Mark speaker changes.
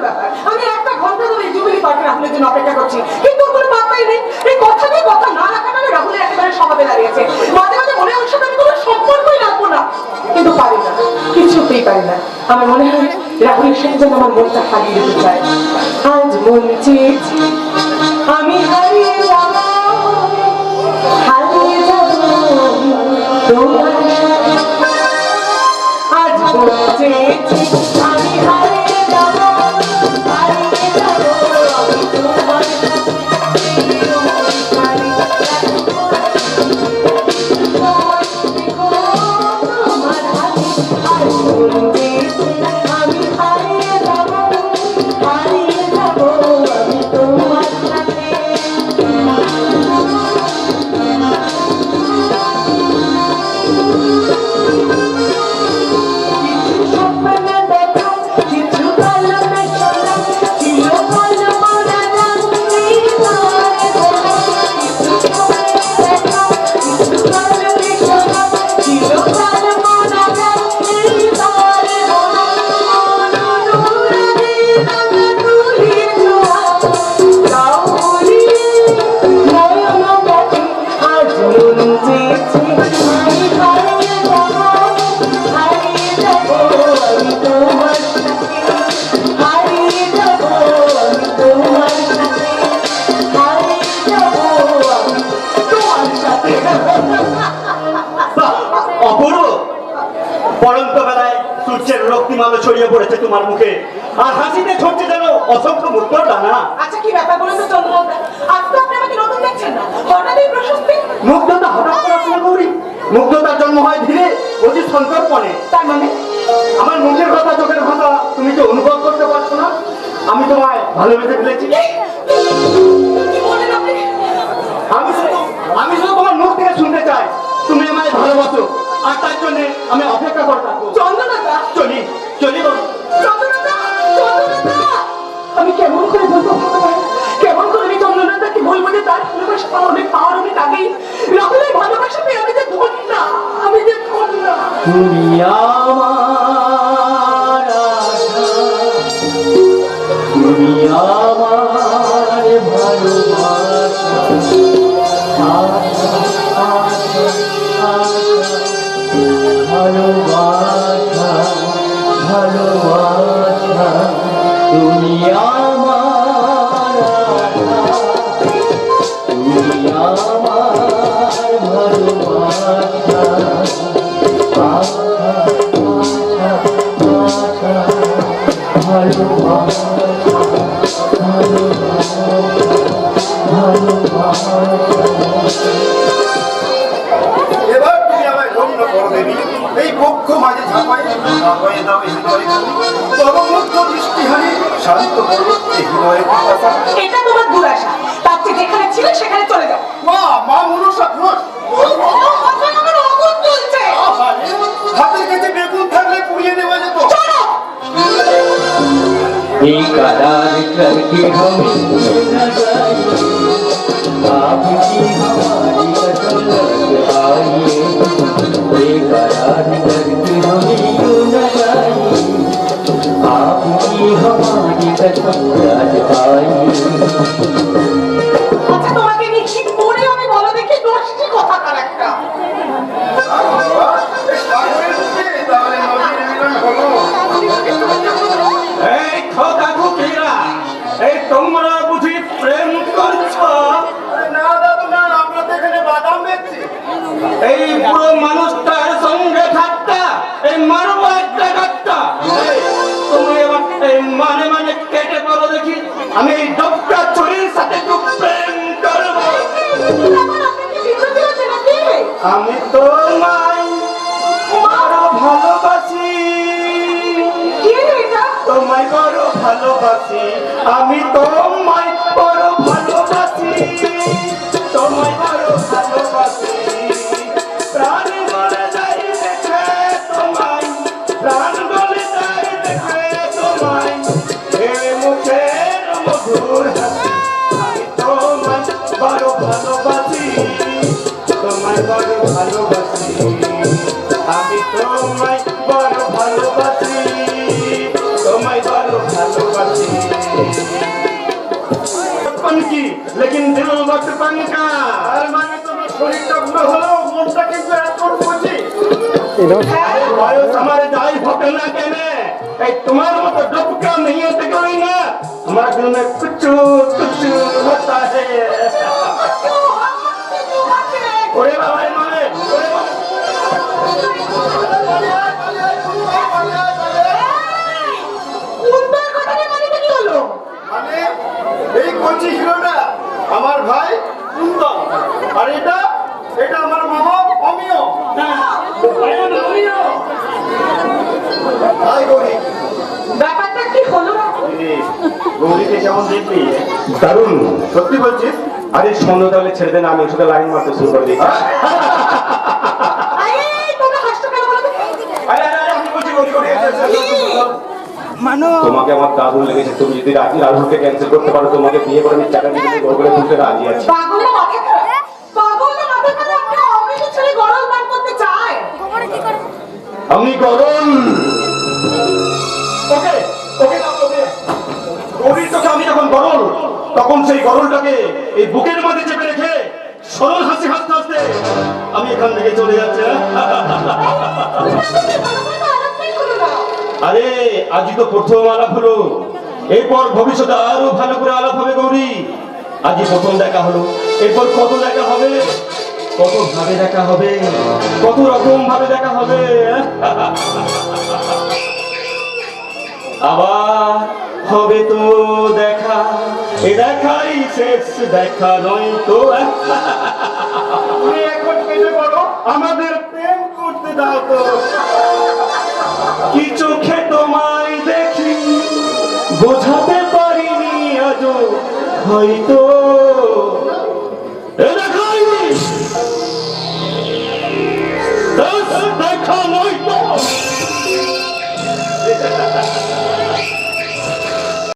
Speaker 1: ব্যাপার। আমি একটা ঘণ্টা ধরে জুবিলি পার্কে রাহুলের জন্য অপেক্ষা করছি। কিন্তু ওর কোনো পাত্তাই নেই। এই কথাতেই কথা না রাখা মানে রাহুলের একেবারে স্বভাবে দাঁড়িয়েছে। মাঝে মাঝে মনে সাথে আমি কোনো সম্পর্কই রাখব না। কিন্তু পারি না। কিছুতেই পারি না। আমার মনে হয় রাহুলের সাথে যেন আমার মনটা হারিয়ে দিতে চায়। আজ মন চেয়েছে, আমি হারিয়ে যাব। হারিয়ে যাব। তোমার
Speaker 2: সূর্যের ছড়িয়ে পড়েছে তোমার মুখে। আর হাসিতে ছড়ছে যেন অসংখ্য মুক্ত ডানা
Speaker 1: আচ্ছা কি ব্যাপার বলুন তো চন্দ্রনাথ আজ তো আপনি আমাকে নতুন দেখছেন না। হঠাৎ এই প্রশস্তি?
Speaker 2: মুগ্ধতা হঠাৎ করে গৌরী। মুগ্ধতার জন্ম হয় ধীরে অতি সন্তর্পণে
Speaker 1: তার মানে?
Speaker 2: আমার মুখের কথা চোখের তুমি কি অনুভব করতে পারছ না? আমি তোমায় ভালোবেসে ফেলেছি। আমি শুধু আমি শুধু তোমার মুখ থেকে শুনতে চাই। তুমি আমায় ভালোবাসো। আর তার জন্য আমি অপেক্ষা করে থাকব।
Speaker 1: আমি কেমন করে বলব কেমন করে আমি চন্দ্রনাথাকে বলব যে তার ভালোবাসা অনেক পাওয়ার অনেক আগেই? রাহুলের ভালোবাসা পেয়ে আমি যে ধন্য, আমি যে ধন্য।
Speaker 2: ভালোবাসা ভালোবাসা, তুমি
Speaker 3: এবার তুমি আমায় ধন্য করো দেবী। এই পক্ষ মাঝে ঝাঁপাই হয়ে দাও এই হৃদয় পরমুগ্ধ দৃষ্টিহানি শান্ত করো এই হৃদয়ের
Speaker 1: এটা তোমার দুরাশা। তার চেয়ে যেখানে ছিলে সেখানে চলে যাও।
Speaker 3: মা মা মনুষা ঘোষ।
Speaker 2: करार करके हम आपकी जाइए পুরো মানুষটার সঙ্গে থাকতা, এই মারবো একটা গাট্টা তুমি এবার মানে মানে কেটে পড়ো দেখি। আমি ডবটা চুরির সাথে একটু প্রেম করব। আমি তোমায় ভালোবাসি। তোমায় বড় ভালোবাসি। আমি তোমায় বড় ভালোবাসি। তোমায় বড় সবাই বলো ভালোবাসি বচপন কি লেকিন দিল বচপন কা
Speaker 3: আর মানে তোমার শরীরটা পুরো হলো মনটা কিন্তু এখন বুঝি
Speaker 2: বয়স আমার যাই হোক না কেন এই তোমার মতো ডুবকা
Speaker 3: নিয়ে থেকে না আমার জন্য
Speaker 2: দারুণ।
Speaker 3: সত্যি বলছিস?
Speaker 2: আরে সন্ধ্যা তাহলে ছেড়ে দেন আমি ওষুধে লাইন মারতে শুরু করে দিই।
Speaker 4: মানো।
Speaker 2: তোমাকে আমার দারুণ লেগেছে। তুমি যদি রাজি রাহুলকে ক্যান্সেল করতে পারো তোমাকে বিয়ে করে আমি টাকা দিয়ে তুমি করে তুলতে রাজি আছি
Speaker 1: পাগল না মাথা খারাপ? পাগল না মাথা খারাপ? একটা অমৃত ছেলে গরল পান করতে চায়।
Speaker 2: আমি গরম ওকে ওকে আমি যখন গরল তখন সেই গরলটাকে এই বুকের মধ্যে চেপে রেখে সরল হাসি হাসতে হাসতে আমি এখান থেকে চলে যাচ্ছি হ্যাঁ? আরে, আজই তো প্রথম আলাপ হলো। এরপর ভবিষ্যতে আরও ভালো করে আলাপ হবে গৌরী। আজই প্রথম দেখা হলো। এরপর কত দেখা হবে? কত ভাবে দেখা হবে? কত রকম ভাবে দেখা হবে? আবার হবে তো দেখা। এ দেখাই শেষ দেখা নয় তো।
Speaker 3: এখন কেটে পড়ো আমাদের প্রেম করতে দাও তো।
Speaker 2: কি চোখে তোমায় দেখি বোঝাতে পারিনি আজও হয়তো।